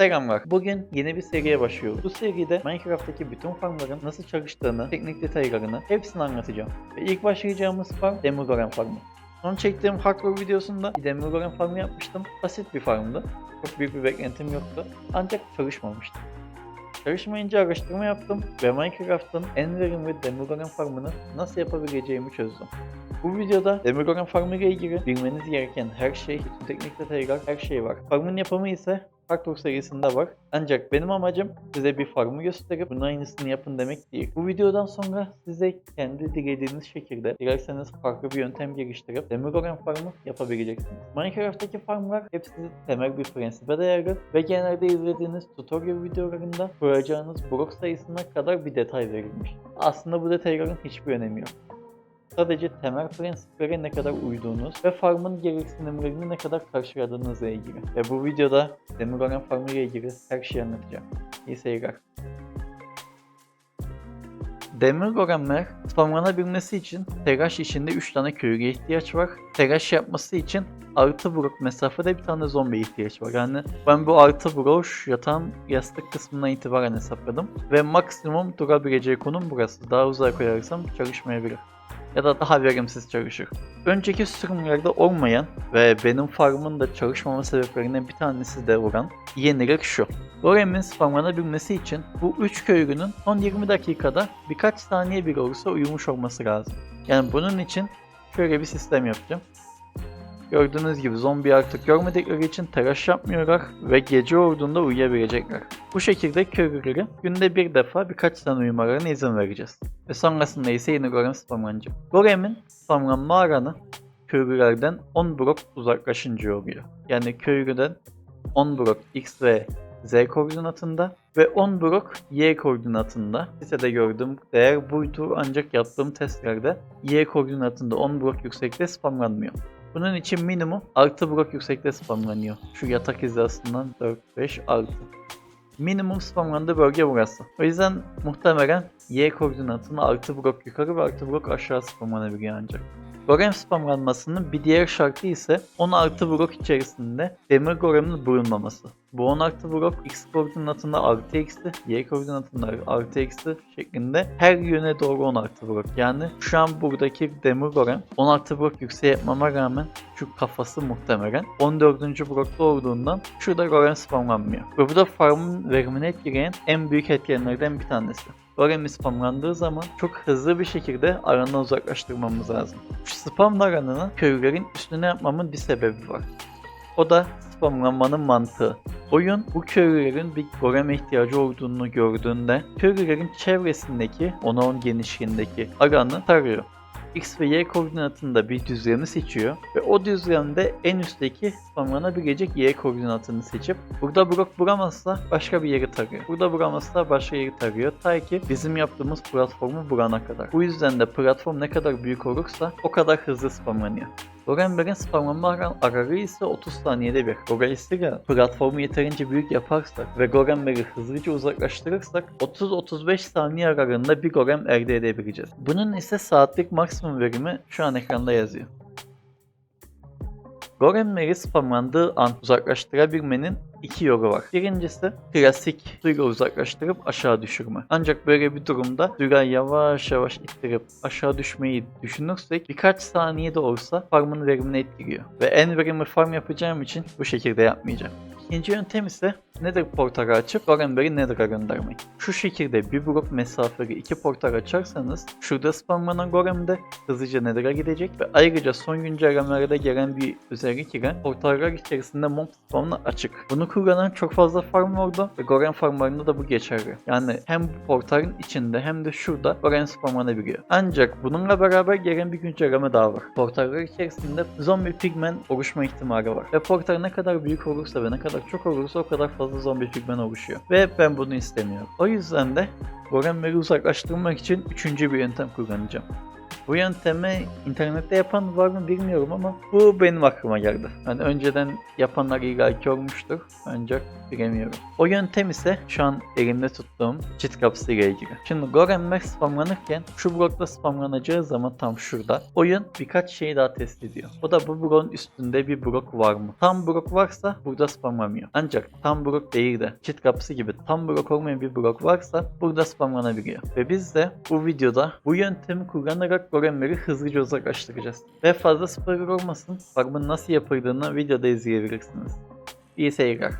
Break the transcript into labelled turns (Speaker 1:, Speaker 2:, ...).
Speaker 1: Selamlar. Bugün yeni bir seriye başlıyoruz. Bu seride Minecraft'taki bütün farmların nasıl çalıştığını, teknik detaylarını hepsini anlatacağım. Ve ilk başlayacağımız farm Demogorgon farmı. Son çektiğim hardcore videosunda bir Demogorgon farmı yapmıştım. Basit bir farmdı. Çok büyük bir beklentim yoktu. Ancak çalışmamıştı. Çalışmayınca araştırma yaptım ve Minecraft'ın en verimli Demogorgon farmını nasıl yapabileceğimi çözdüm. Bu videoda Demogorgon farmı ile ilgili bilmeniz gereken her şey, bütün teknik detaylar, her şey var. Farmın yapımı ise Hardcore serisinde var. Ancak benim amacım size bir farmı gösterip bunun aynısını yapın demek değil. Bu videodan sonra size kendi dilediğiniz şekilde dilerseniz farklı bir yöntem geliştirip Demogorgon farmı yapabileceksiniz. Minecraft'taki farmlar hepsi temel bir prensibe dayalı ve genelde izlediğiniz tutorial videolarında koyacağınız blok sayısına kadar bir detay verilmiş. Aslında bu detayların hiçbir önemi yok. Sadece temel prensiplere ne kadar uyduğunuz ve farmın gereksinimlerini ne kadar karşıladığınızla ilgili. Ve bu videoda Demogorgon farmı ile ilgili her şeyi anlatacağım. İyi seyirler. Demogorgonlar spamlanabilmesi için Teraş içinde 3 tane köylüye ihtiyaç var. Teraş yapması için artı blok mesafede bir tane zombi ihtiyaç var. Yani ben bu artı bloğu şu yatağın yastık kısmından itibaren hesapladım. Ve maksimum durabileceği konum burası. Daha uzağa koyarsam çalışmayabilir ya da daha verimsiz çalışır. Önceki sürümlerde olmayan ve benim farmın da çalışmama sebeplerinden bir tanesi de olan yenilik şu. Golem'in spamlanabilmesi için bu 3 köylünün son 20 dakikada birkaç saniye bile olsa uyumuş olması lazım. Yani bunun için şöyle bir sistem yapacağım. Gördüğünüz gibi zombi artık görmedikleri için tıraş yapmıyorlar ve gece olduğunda uyuyabilecekler. Bu şekilde köylüleri günde bir defa birkaç tane uyumalarına izin vereceğiz. Ve sonrasında ise yeni golem spamlanacak. Golemin spamlanma aranı köylülerden 10 blok uzaklaşınca oluyor. Yani köylüden 10 blok x ve z koordinatında ve 10 blok y koordinatında. Sitede gördüğüm değer buydu ancak yaptığım testlerde y koordinatında 10 blok yüksekte spamlanmıyor. Bunun için minimum artı blok yüksekte spamlanıyor. Şu yatak hizasından 4, 5, 6. Minimum spamlandığı bölge burası. O yüzden muhtemelen Y koordinatını artı blok yukarı ve artı blok aşağı spamlanabiliyor ancak. Gorem spamlanmasının bir diğer şartı ise 10 artı blok içerisinde demir goremin bulunmaması. Bu 10 artı blok x koordinatında artı eksi, y koordinatında artı eksi şeklinde her yöne doğru 10 artı blok. Yani şu an buradaki demir gorem 10 artı blok yükseğe yapmama rağmen şu kafası muhtemelen 14. blokta olduğundan şurada gorem spamlanmıyor. Ve bu da farmın verimini etkileyen en büyük etkenlerden bir tanesi. Goremi spamlandığı zaman çok hızlı bir şekilde aranı uzaklaştırmamız lazım. Şu spam aranını köylülerin üstüne yapmamın bir sebebi var. O da spamlanmanın mantığı. Oyun bu köylülerin bir goreme ihtiyacı olduğunu gördüğünde köylülerin çevresindeki 10-10 genişliğindeki alanı tarıyor. X ve Y koordinatında bir düzlemi seçiyor ve o düzlemde en üstteki spamlanabilecek Y koordinatını seçip burada blok bulamazsa başka bir yeri tarıyor. Burada bulamazsa başka yeri tarıyor ta ki bizim yaptığımız platformu bulana kadar. Bu yüzden de platform ne kadar büyük olursa o kadar hızlı spamlanıyor. Golember'in spamlanma aran- ararı ise 30 saniyede bir. Dolayısıyla platformu yeterince büyük yaparsak ve Golember'i hızlıca uzaklaştırırsak 30-35 saniye aralığında bir Golem elde edebileceğiz. Bunun ise saatlik maksimum verimi şu an ekranda yazıyor. Golemleri spamlandığı an uzaklaştırabilmenin iki yolu var. Birincisi klasik suyla uzaklaştırıp aşağı düşürme. Ancak böyle bir durumda suya yavaş yavaş ittirip aşağı düşmeyi düşünürsek birkaç saniyede olsa farmın verimini etkiliyor. Ve en verimli farm yapacağım için bu şekilde yapmayacağım. İkinci yöntem ise Nether portalı açıp Golember'i Nether'a göndermek. Şu şekilde bir blok mesafeli iki portal açarsanız şurada spamlanan Golem de hızlıca Nether'a gidecek ve ayrıca son güncellemelerde gelen bir özellik ile portallar içerisinde mob spawnı açık. Bunu kullanan çok fazla farm oldu ve Golem farmlarında da bu geçerli. Yani hem bu portalın içinde hem de şurada Golem spamlanabiliyor. Ancak bununla beraber gelen bir güncelleme daha var. Portallar içerisinde zombi pigmen oluşma ihtimali var. Ve portal ne kadar büyük olursa ve ne kadar çok olursa o kadar fazla zombi pigmen oluşuyor. Ve ben bunu istemiyorum. O yüzden de Golemleri uzaklaştırmak için üçüncü bir yöntem kullanacağım. Bu yöntemi internette yapan var mı bilmiyorum ama bu benim aklıma geldi. Yani önceden yapanlar illaki olmuştur ancak bilemiyorum. O yöntem ise şu an elimde tuttuğum çit kapısı ile ilgili. Şimdi Goremler spamlanırken şu blokta spamlanacağı zaman tam şurada oyun birkaç şeyi daha test ediyor. O da bu bloğun üstünde bir blok var mı? Tam blok varsa burada spamlamıyor. Ancak tam blok değil de çit kapısı gibi tam blok olmayan bir blok varsa burada spamlanabiliyor. Ve biz de bu videoda bu yöntemi kullanarak Goremleri hızlıca uzaklaştıracağız. Ve fazla spoiler olmasın, farmın nasıl yapıldığını videoda izleyebilirsiniz. İyi seyirler.